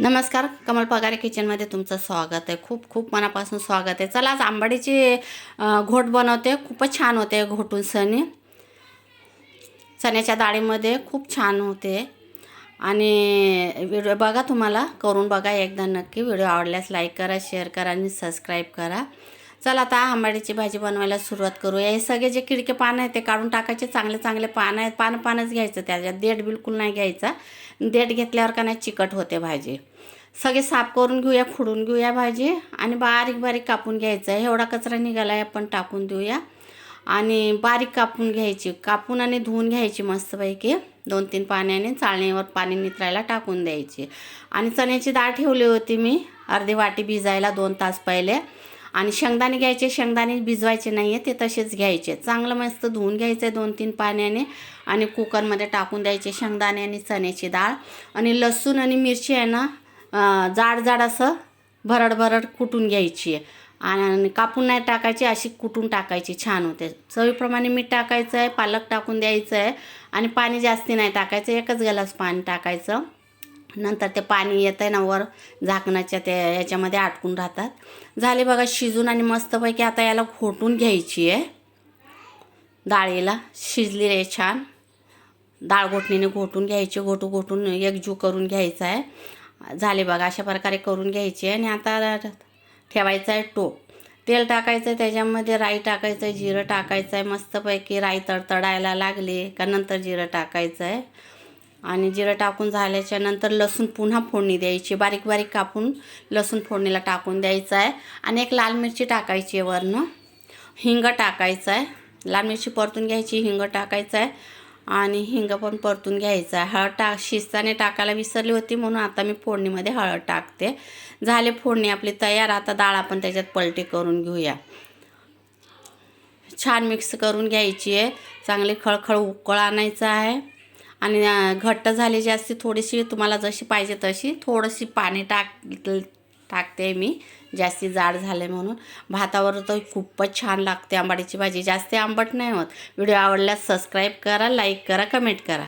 नमस्कार कमल पगारे किचनमध्ये तुमचं स्वागत आहे. खूप खूप मनापासून स्वागत आहे. चला आज आंबाडीची घोट बनवते. खूपच छान होते घोटून सणी चण्याच्या डाळीमध्ये खूप छान होते. आणि व्हिडिओ बघा तुम्हाला करून बघा एकदा नक्की. व्हिडिओ आवडल्यास लाईक करा शेअर करा आणि सबस्क्राईब करा. चला आता आंबाडीची भाजी बनवायला सुरुवात करूया. हे सगळे जे किडके पानं आहेत ते काढून टाकायचे. चांगले चांगले पानं आहेत. पानं पानच घ्यायचं त्याच्यात. देठ बिलकुल नाही घ्यायचा. देठ घेतल्यावर का नाही चिकट होते भाजी. सगळे साफ करून घेऊया खुडून घेऊया भाजी आणि बारीक बारीक कापून घ्यायचं. आहे एवढा कचरा निघाला आहे आपण टाकून देऊया. आणि बारीक कापून घ्यायची. कापून आणि धुवून घ्यायची मस्तपैकी. दोन तीन पाण्याने चाळणीवर पाणी नितरायला टाकून द्यायची. आणि चण्याची डाळ ठेवली होती मी. अर्धी वाटी भिजायला दोन तास पहिले. आणि शेंगदाणे घ्यायचे शेंगदाणे भिजवायचे नाही आहे ते तसेच घ्यायचे. चांगलं मस्त धुवून घ्यायचं आहे दोन तीन पाण्याने आणि कुकरमध्ये टाकून द्यायचे शेंगदाणे आणि चण्याची डाळ. आणि लसूण आणि मिरची आहे ना जाड जाड असं भरड भरड कुटून घ्यायची आहे. आणि कापून नाही टाकायची अशी कुटून टाकायची छान होते. चवीप्रमाणे मीठ टाकायचं आहे पालक टाकून द्यायचं आहे आणि पाणी जास्ती नाही टाकायचं एकच ग्लास पाणी टाकायचं. नंतर ते पाणी येतं आहे ना वर झाकणाच्या त्या याच्यामध्ये आटकून राहतात. झाले बघा शिजून आणि मस्तपैकी आता याला फोटून घ्यायची आहे. डाळीला शिजली रे छान. डाळ घोटणीने घोटून घ्यायची घोटू घोटून एकजू करून घ्यायचा आहे. झाले बघा अशा प्रकारे करून घ्यायची आहे आणि आता ठेवायचं आहे टोप. तेल टाकायचं आहे त्याच्यामध्ये राई टाकायचं आहे जिरं टाकायचं आहे मस्तपैकी राई तडतडायला लागली का नंतर जिरं टाकायचं आहे. आणि जिरं टाकून झाल्याच्यानंतर लसूण पुन्हा फोडणी द्यायची. बारीक बारीक कापून लसूण फोडणीला टाकून द्यायचं आहे. आणि एक लाल मिरची टाकायची आहे वरनं. हिंग टाकायचं आहे. लाल मिरची परतून घ्यायची हिंग टाकायचं आहे. आणि हिंग पण परतून घ्यायचं आहे. हळद टाक शिजताने टाकायला विसरली होती म्हणून आता मी फोडणीमध्ये हळद टाकते. झाले फोडणी आपली तयार. आता डाळ आपण त्याच्यात पलटी करून घेऊया. छान मिक्स करून घ्यायची आहे. चांगली खळखळ उकळ आणायचं आहे. आणि घट्ट झाली जास्ती थोडीशी तुम्हाला जशी पाहिजे तशी थोडीशी पाणी टाक टाकते मी. जास्ती जाड झाले म्हणून. भातावर तर खूपच छान लागते आंबाडीची भाजी. जास्ती आंबट नाही होत. व्हिडिओ आवडल्यास सबस्क्राईब करा लाईक करा कमेंट करा.